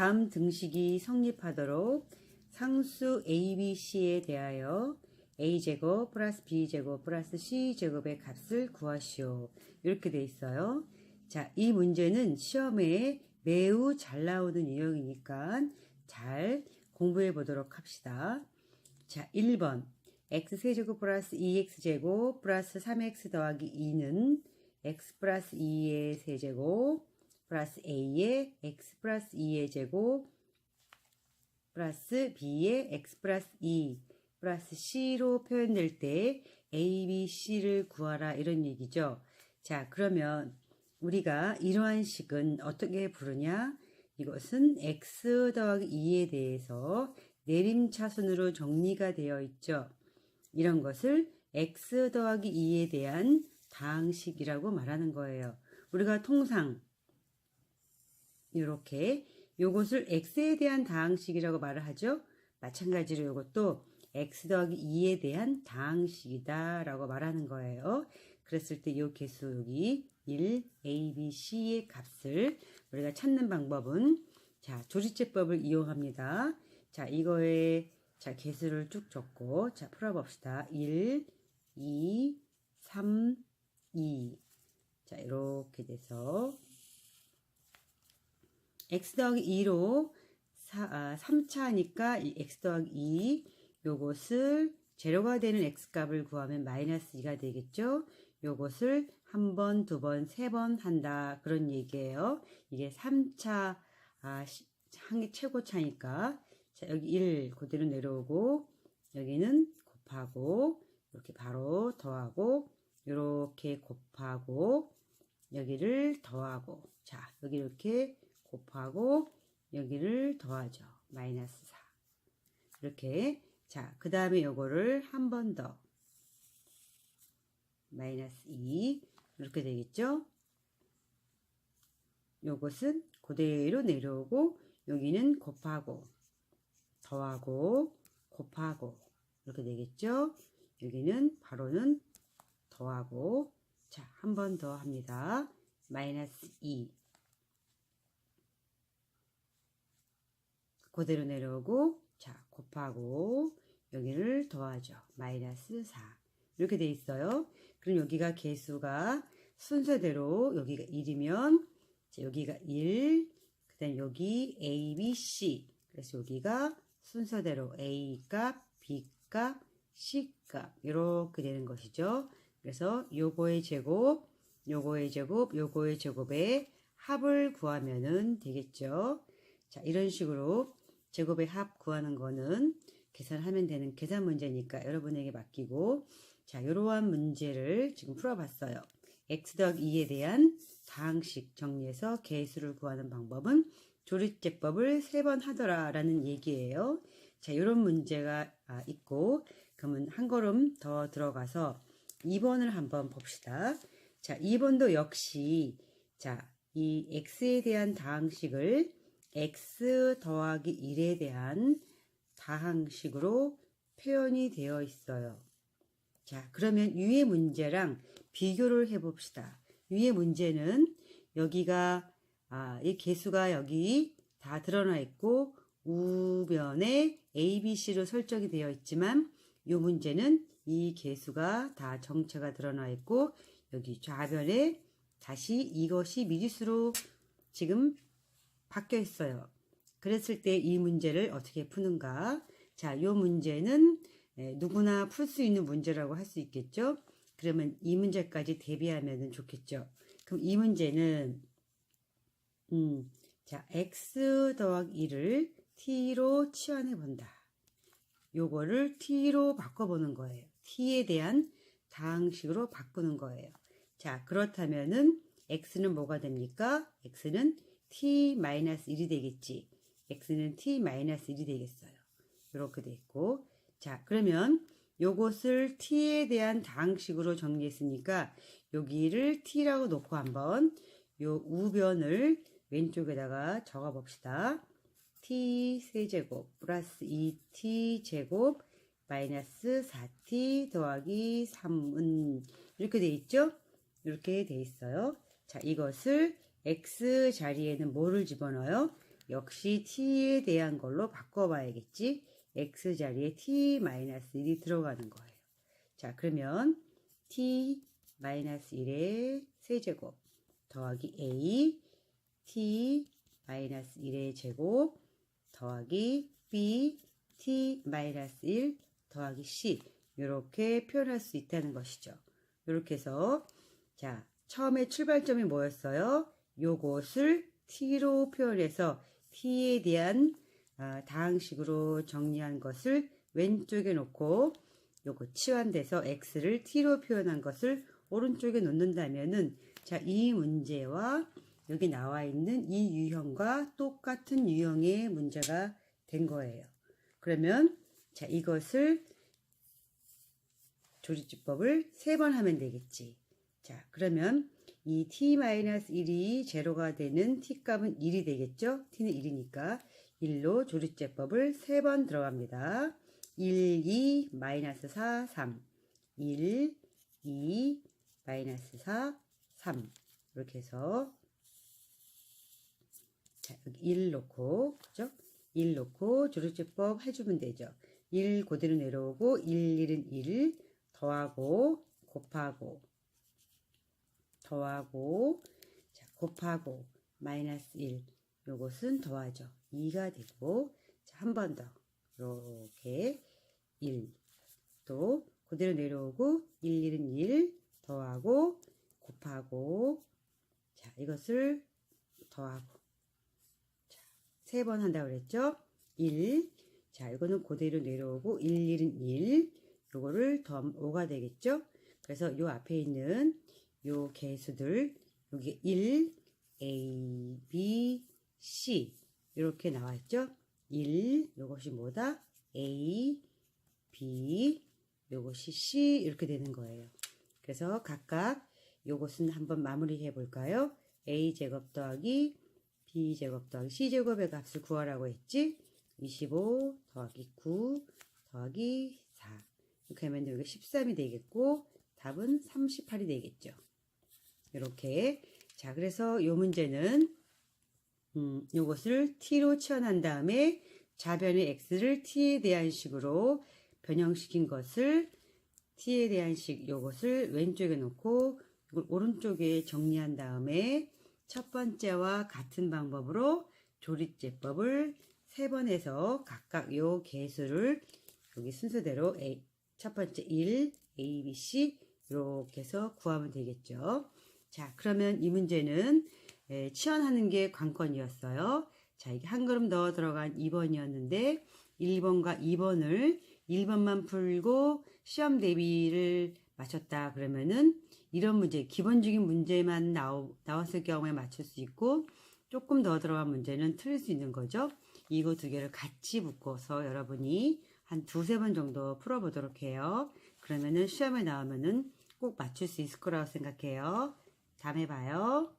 자, 다음 등식이 성립하도록 상수 ABC에 대하여 A제곱 플러스 B제곱 플러스 C제곱의 값을 구하시오. 이렇게 돼 있어요. 자, 이 문제는 시험에 매우 잘 나오는 유형이니까 잘 공부해 보도록 합시다. 자, 1번. x세제곱 플러스 2x제곱 플러스 3x 더하기 2는 x 플러스 2의 세제곱 플러스 a의 x 플러스 2의 제곱 플러스 b의 x 플러스 2 플러스 c로 표현될 때 a, b, c를 구하라 이런 얘기죠. 자, 그러면 우리가 이러한 식은 어떻게 부르냐? 이것은 x 더하기 2에 대해서 내림차순으로 정리가 되어 있죠. 이런 것을 x 더하기 2에 대한 다항식이라고 말하는 거예요. 우리가 통상 이렇게 요것을 x에 대한 다항식이라고 말을 하죠. 마찬가지로 이것도 x 더하기 2에 대한 다항식이다 라고 말하는 거예요. 그랬을 때이 개수 여기 1, a, b, c의 값을 우리가 찾는 방법은 자 조리제법을 이용합니다. 자 이거에 자 개수를 쭉 적고 자 풀어봅시다. 1, 2, 3, 2. 자 이렇게 돼서 x 더하기 2로 4, 아, 3차니까 이 x 더하기 2 요것을 제로가 되는 x 값을 구하면 마이너스 2가 되겠죠. 요것을 한 번, 두 번, 세 번 한다. 그런 얘기예요. 이게 3차 아, 한개 최고차니까 자, 여기 1 그대로 내려오고 여기는 곱하고 이렇게 바로 더하고 이렇게 곱하고 여기를 더하고 자 여기 이렇게 곱하고 여기를 더하죠. 마이너스 4 이렇게 자 그 다음에 요거를 한 번 더 마이너스 2 이렇게 되겠죠. 요것은 그대로 내려오고 여기는 곱하고 더하고 곱하고 이렇게 되겠죠. 여기는 바로는 더하고 자 한 번 더 합니다. 마이너스 2 그대로 내려오고 자 곱하고 여기를 더하죠. 마이너스 4 이렇게 돼 있어요. 그럼 여기가 개수가 순서대로 여기가 1이면 여기가 1, 그 다음 여기 A, B, C 그래서 여기가 순서대로 A 값, B 값, C 값 이렇게 되는 것이죠. 그래서 요거의 제곱, 요거의 제곱, 요거의 제곱의 합을 구하면은 되겠죠. 자, 이런 식으로 제곱의 합 구하는 거는 계산하면 되는 계산 문제니까 여러분에게 맡기고 자, 이러한 문제를 지금 풀어봤어요. x 더하기 2에 대한 다항식 정리해서 개수를 구하는 방법은 조립제법을 세 번 하더라 라는 얘기예요. 자, 이런 문제가 아, 있고 그러면 한 걸음 더 들어가서 2번을 한번 봅시다. 자, 2번도 역시 자, 이 x에 대한 다항식을 x 더하기 1에 대한 다항식으로 표현이 되어 있어요. 자, 그러면 위의 문제랑 비교를 해봅시다. 위의 문제는 여기가 아, 이 개수가 여기 다 드러나 있고 우변에 A, B, C로 설정이 되어 있지만 이 문제는 이 개수가 다 정체가 드러나 있고 여기 좌변에 다시 이것이 미지수로 지금 바뀌어 있어요. 그랬을 때 이 문제를 어떻게 푸는가? 자, 이 문제는 누구나 풀 수 있는 문제라고 할 수 있겠죠? 그러면 이 문제까지 대비하면 좋겠죠. 그럼 이 문제는 음, 자, x 더하기 2를 t로 치환해 본다. 요거를 t로 바꿔 보는 거예요. t에 대한 다항식으로 바꾸는 거예요. 자, 그렇다면은 x는 뭐가 됩니까? x는 t-1이 되겠지. x는 t-1이 되겠어요. 이렇게 돼 있고. 자, 그러면 요것을 t에 대한 다항식으로 정리했으니까 여기를 t라고 놓고 한번 요 우변을 왼쪽에다가 적어 봅시다. t 세제곱 플러스 2t 제곱 마이너스 4t 더하기 3은 이렇게 돼 있죠? 이렇게 돼 있어요. 자, 이것을 x 자리에는 뭐를 집어넣어요? 역시 t에 대한 걸로 바꿔봐야겠지. x 자리에 t-1이 들어가는 거예요. 자, 그러면 t-1의 세제곱 더하기 a t-1의 제곱 더하기 b t-1 더하기 c 이렇게 표현할 수 있다는 것이죠. 이렇게 해서 자 처음에 출발점이 뭐였어요? 요것을 t로 표현해서 t에 대한 아, 다항식으로 정리한 것을 왼쪽에 놓고 요거 치환돼서 x를 t로 표현한 것을 오른쪽에 놓는다면은 자이 문제와 여기 나와 있는 이 유형과 똑같은 유형의 문제가 된 거예요. 그러면 자 이것을 조리집법을 세 번 하면 되겠지. 자, 그러면 이 t-1이 제로가 되는 t값은 1이 되겠죠? t는 1이니까 1로 조리제법을 세번 들어갑니다. 1, 2, 마이너스 4, 3. 1, 2, 마이너스 4, 3. 이렇게 해서 자, 여기 1 놓고, 그죠? 1 놓고 조리제법 해주면 되죠. 1 그대로 내려오고 1, 1은 1 더하고 곱하고 더하고 자, 곱하고 마이너스 1 요것은 더하죠. 2가 되고 한 번 더 이렇게 1 또 그대로 내려오고 1, 1은 1 더하고 곱하고 자 이것을 더하고 세 번 한다고 그랬죠? 1 자 이거는 그대로 내려오고 1, 1은 1 요거를 더 5가 되겠죠? 그래서 요 앞에 있는 요 개수들 여기 1, A, B, C 이렇게 나와 있죠? 1 요것이 뭐다? A, B 요것이 C 이렇게 되는 거예요. 그래서 각각 요것은 한번 마무리해 볼까요? A 제곱 더하기 B 제곱 더하기 C 제곱의 값을 구하라고 했지? 25 더하기 9 더하기 4 이렇게 하면 여기 13이 되겠고 답은 38이 되겠죠. 이렇게 자 그래서 요 문제는 음, 요것을 t로 치환한 다음에 좌변의 x를 t에 대한 식으로 변형시킨 것을 t에 대한 식 요것을 왼쪽에 놓고 이걸 오른쪽에 정리한 다음에 첫 번째와 같은 방법으로 조립제법을 세 번 해서 각각 요 개수를 여기 순서대로 A, 첫 번째 1, A, B, C 이렇게 해서 구하면 되겠죠. 자, 그러면 이 문제는 에, 치환하는 게 관건이었어요. 자, 이게 한 걸음 더 들어간 2번이었는데 1번과 2번을 1번만 풀고 시험 대비를 마쳤다 그러면은 이런 문제, 기본적인 문제만 나오, 나왔을 경우에 맞출 수 있고 조금 더 들어간 문제는 틀릴 수 있는 거죠. 이거 두 개를 같이 묶어서 여러분이 한 두세 번 정도 풀어보도록 해요. 그러면은 시험에 나오면은 꼭 맞출 수 있을 거라고 생각해요. 다음에 봐요.